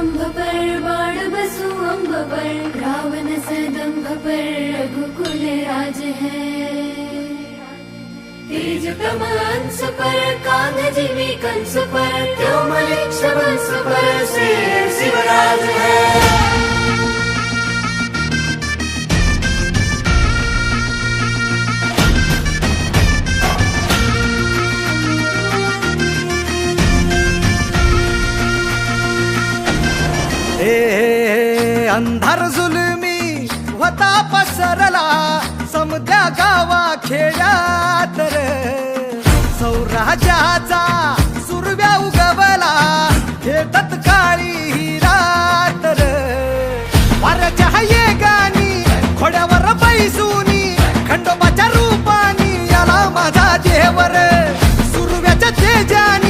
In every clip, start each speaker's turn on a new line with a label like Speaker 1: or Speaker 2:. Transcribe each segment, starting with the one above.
Speaker 1: दम्भ पर बाण बसु अम्ब पर रावण सदम्भ पर रघुकुल राज है। तेज कमान पर कांध जीवी कंस पर त्योमलिक्ष वंश पर से शिवराज है।
Speaker 2: अंधार जुलमी होता पसरला. समद्या गावा खेड्यात सौराजाचा सुरव्या उगवला. हे तत्काळी ही रात रे. गाणी खोड्यावर बैसूनी खंडोबाच्या रूपानी याला माझा देवर सुरव्याच्या तेजानी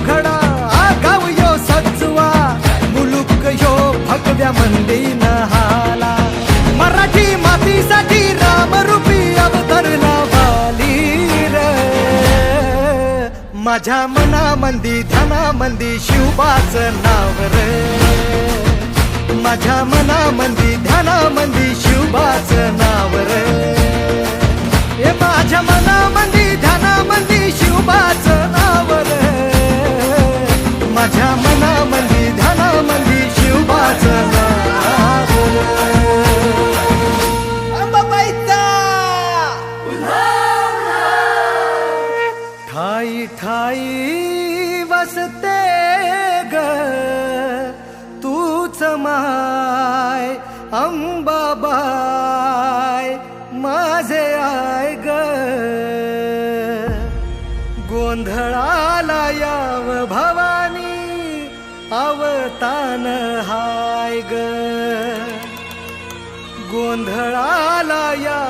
Speaker 2: मातीसाठी रामरूपी अवतरला वाली रे. माझ्या मनामंदी ध्यानामंदी शिवबाच नाव रे. माझ्या मनामंदी ध्यानामंदी शिवबाच नाव रे. हे माझ्या मनामंदी ध्यानामंदी शिवबाच नाव रे. माझ्या मनामंदी ध्यानामंदी वसते ग. तूच माय अंबाबाय माझे आय ग. गोंधळाला याव भवानी अवतान हाय ग. गोंधळाला
Speaker 3: या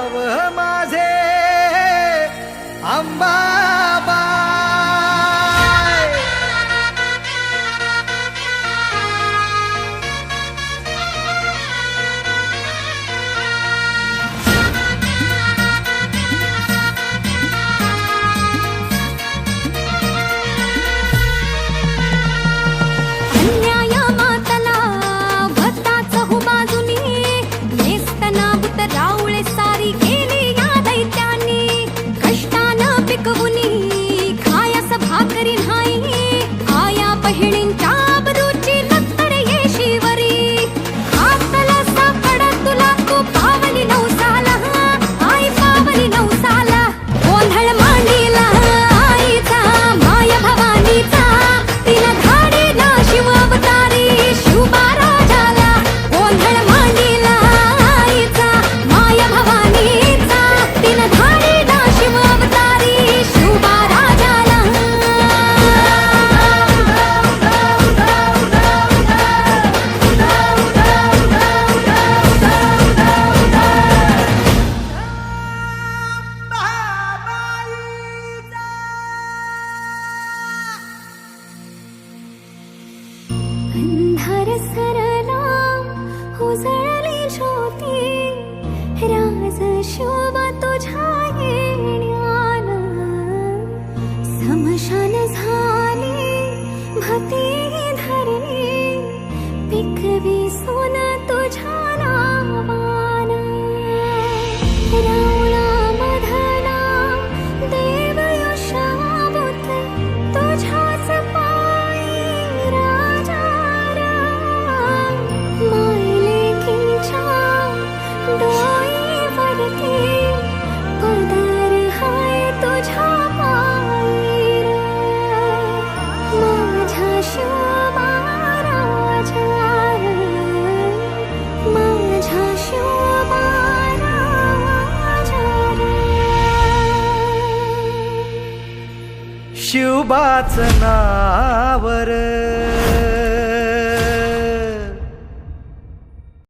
Speaker 3: राज
Speaker 2: शिवबाच नावर.